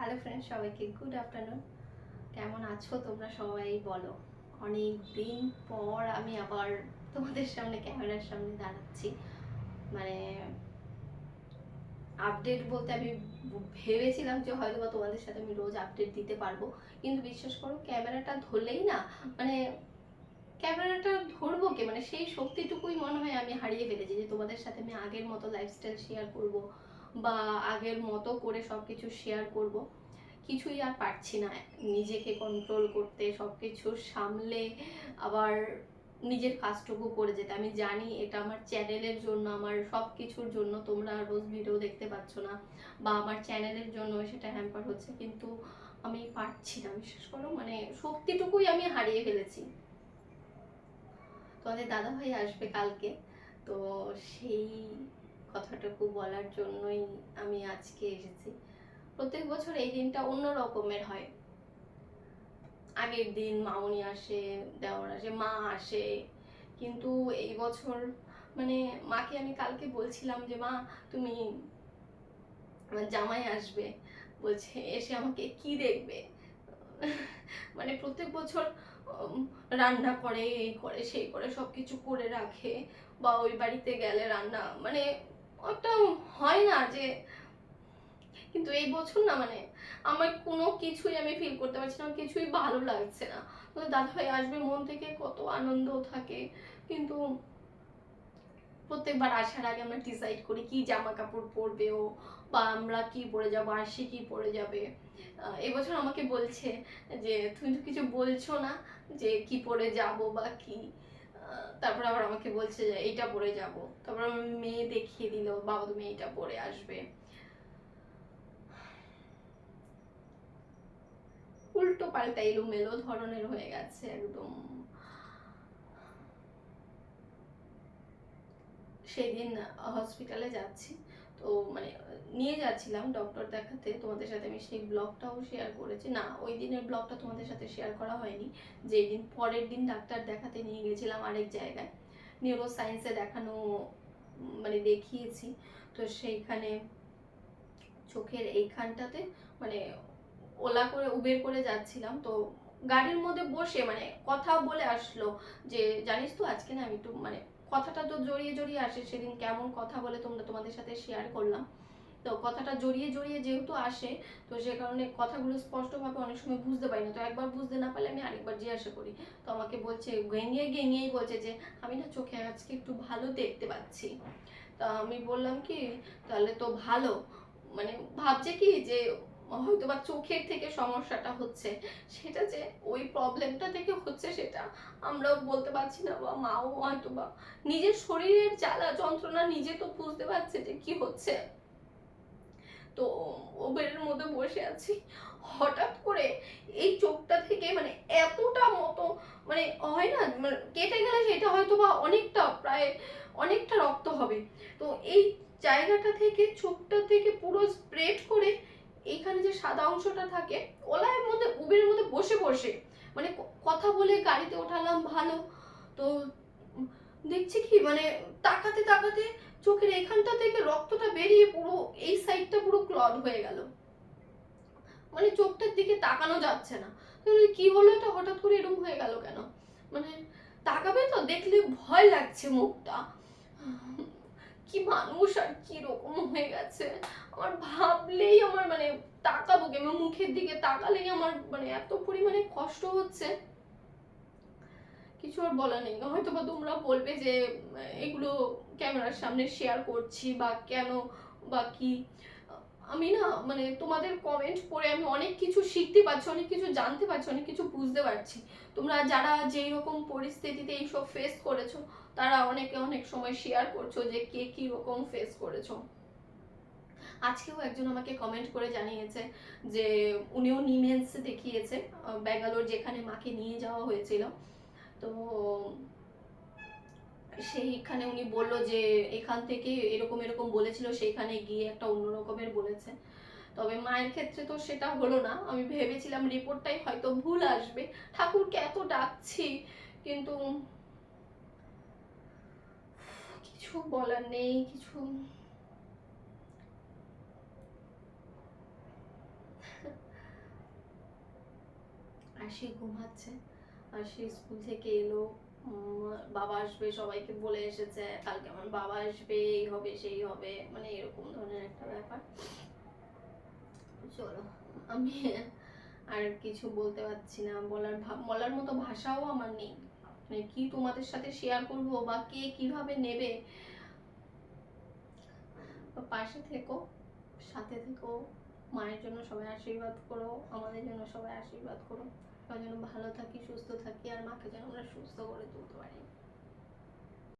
Hello friend সবাইকে good afternoon কেমন আছো তোমরা সবাই? বলো অনেক দিন পর আমি আবার তোমাদের সামনে, ক্যামেরার সামনে দাঁড়াচ্ছি। মানে আপডেট বলতে আমি ভেবেছিলাম যে হয়তো বা তোমাদের সাথে আমি রোজ আপডেট দিতে পারব। কিন্তু বিশ্বাস করো, ক্যামেরাটা ধরলেই না মানে ক্যামেরাটা ধরবো কে? মানে সেই শক্তিটুকুই মনে হয় আমি হারিয়ে ফেলেছি যে তোমাদের সাথে আমি আগের মতো লাইফস্টাইল শেয়ার করব। বা আগের মতো করে সব কিছু শেয়ার করব। কিছুই আর পারছি না। নিজেকে কন্ট্রোল করতে সব কিছু সামলে আবার নিজের কাজটুকু করে যেতে। আমি জানি এটা আমার চ্যানেলের জন্য, আমার সব কিছুর জন্য তোমরা রোজ ভিডিও দেখতে পাচ্ছ না বা আমার চ্যানেলের জন্য সেটা হ্যাম্পার হচ্ছে, কিন্তু আমি পারছি না। বিশ্বাস করো মানে শক্তিটুকুই আমি হারিয়ে ফেলেছি। তোমাদের দাদা ভাই আসবে কালকে, তো সেই কথাটুকু বলার জন্যই আমি আজকে এসেছি। প্রত্যেক বছর এই দিনটা অন্য রকমের হয়। আগের দিন মামনি আসে দেওয়ার আসে, মা আসে, কিন্তু এই বছর মানে মাকে আমি কালকে বলছিলাম যে, মা, তুমি আমার জামাই আসবে। বলছে, এসে আমাকে কি দেখবে? মানে প্রত্যেক বছর রান্না করে, এই করে, সেই করে সব কিছু করে রাখে বা ওই বাড়িতে গেলে রান্না মানে একটা হয় না যে কিন্তু এই বছর না মানে আমার কোনো কিছুই আমি ফিল করতে পারছি না কিছুই ভালো লাগছে না। দাদা ভাই আসবে, মন থেকে কত আনন্দ থাকে। কিন্তু প্রত্যেকবার আসার আগে আমরা ডিসাইড করি কি জামা কাপড় পরবে ও, বা আমরা কি পরে যাব, আর সে কি পরে যাবে। এবছর আমাকে বলছে যে, তুমি তো কিছু বলছো না যে কি পরে যাব বা কি? তারপর আবার আমাকে বলছে যে, এইটা পরে যাব। তারপর আমার মেয়ে দেখিয়ে দিল, বাবা, তুমি এইটা পরে আসবে। উল্টো পাল্টা এলোমেলো ধরনের হয়ে গেছে একদম। সেদিন হসপিটালে যাচ্ছি। তো মানে নিয়ে যাচ্ছিলাম ডক্টর দেখাতে। তোমাদের সাথে আমি সেই ব্লগটাও শেয়ার করেছি। না, ওই দিনের ব্লগটা তোমাদের সাথে শেয়ার করা হয়নি। যেই দিন পরের দিন ডাক্তার দেখাতে নিয়ে গেছিলাম আরেক জায়গায়। নিউরো সায়েন্সে দেখানো মানে দেখিয়েছি। তো সেইখানে চোখের এইখানটাতে মানে ওলা করে, উবের করে যাচ্ছিলাম। তো গাড়ির মধ্যে বসে মানে কথা বলে আসলো যে, জানিস তো, আজকে না আমি একটু মানে কথাটা তো জড়িয়ে জড়িয়ে আসে, সেদিন কেমন কথা বলে তোমরা তোমাদের সাথে শেয়ার করলাম। তো কথাটা জড়িয়ে জড়িয়ে যেহেতু আসে, তো সে কারণে কথাগুলো স্পষ্টভাবে অনেক সময় বুঝতে পারি না। তো একবার বুঝতে না পারলে আমি আরেকবার জিজ্ঞাসা করি। তো আমাকে বলছে গেঙিয়ে গেঙিয়েই বলছে যে, আমি না চোখে আজকে একটু ভালো দেখতে পাচ্ছি। তা আমি বললাম কি, তাহলে তো ভালো। মানে ভাবছে কি যে হয়তো বা চোখের থেকে সমস্যাটা হচ্ছে। সেটা যে ওই প্রবলেমটা থেকে হচ্ছে সেটা আমরাও বলতে পারছি না বা মাও হয়তো বা নিজের শরীরের জ্বালা যন্ত্রণা নিজে তো বুঝতে পারছে যে কি হচ্ছে। তো ওবেরের মধ্যে বসে আছি। হঠাৎ করে এই চোখটা থেকে মানে এতটা মতো মানে হয় না মানে কেটে গেলে সেটা হয়তো বা অনেকটা প্রায় অনেকটা রক্ত হবে। তো এই জায়গাটা থেকে, চোখটা থেকে পুরো স্প্রেড করে এইখানে যে সাদা অংশটা থাকে ওলার মধ্যে উবের মধ্যে বসে বসে মানে কথা বলে গাড়িতে ওঠালাম ভালো। তো দেখছি কি মানে তাকাতে তাকাতে চোখের এখানটা থেকে রক্তটা বেরিয়ে পুরো এই সাইডটা পুরো ক্লড হয়ে গেল। মানে চোখটার দিকে তাকানো যাচ্ছে না। কি হলো এটা? হঠাৎ করে এরকম হয়ে গেল কেন? মানে তাকাবে তো দেখলে ভয় লাগছে মুখটা। কি মানুষ আর কি রকম হয়ে গেছে? আমার ভাবলেই আমার মানে তাকাবো কি আমার মুখের দিকে তাকালেই আমার মানে এত পরিমাণে কষ্ট হচ্ছে। কিছু আর বলা নেই। হয়তো বা তোমরা বলবে যে, এগুলো ক্যামেরার সামনে শেয়ার করছি বা কেন বা কি? আমি না মানে তোমাদের কমেন্ট পড়ে আমি অনেক কিছু শিখতে পারছি, অনেক কিছু জানতে পারছি, অনেক কিছু বুঝতে পারছি। তোমরা যারা যেই রকম পরিস্থিতিতে এইসব ফেস করেছ তারা অনেকে অনেক সময় শেয়ার করছ যে কে কি রকম ফেস করেছ। আজকেও একজন আমাকে কমেন্ট করে জানিয়েছে যে উনিও নিমেন্স দেখিয়েছে ব্যাঙ্গালোর যেখানে মাকে নিয়ে যাওয়া হয়েছিল। তো সেইখানে উনি বলল যে এখান থেকে এরকম এরকম বলেছিল, সেইখানে গিয়ে একটা অন্য রকমের বলেছে। তবে মায়ের ক্ষেত্রে তো সেটা হলো না। আমি ভেবেছিলাম রিপোর্টটাই হয়তো ভুল আসবে। ঠাকুরকে এত ডাকছি, কিন্তু কিছু বলার নেই, কিছু। আর সে ঘুমাচ্ছে, আর সে স্কুল থেকে এলো। বাবা আসবে, সবাইকে বলে এসেছে, কালকে আমার বাবা আসবে, এই হবে, সেই হবে মানে এরকম ধরনের একটা ব্যাপার। চলো, আমি আর কিছু বলতে পারছি না, বলার বলার মতো ভাষাও আমার নেই। মানে কি তোমাদের সাথে শেয়ার করব বা কে কীভাবে নেবে? পাশে থেকো, সাথে থেকো, মায়ের জন্য সবাই আশীর্বাদ করো, আমাদের জন্য সবাই আশীর্বাদ করো। সবাই যেন ভালো থাকি, সুস্থ থাকি, আর মাকে যেন আমরা সুস্থ করে তুলতে পারি।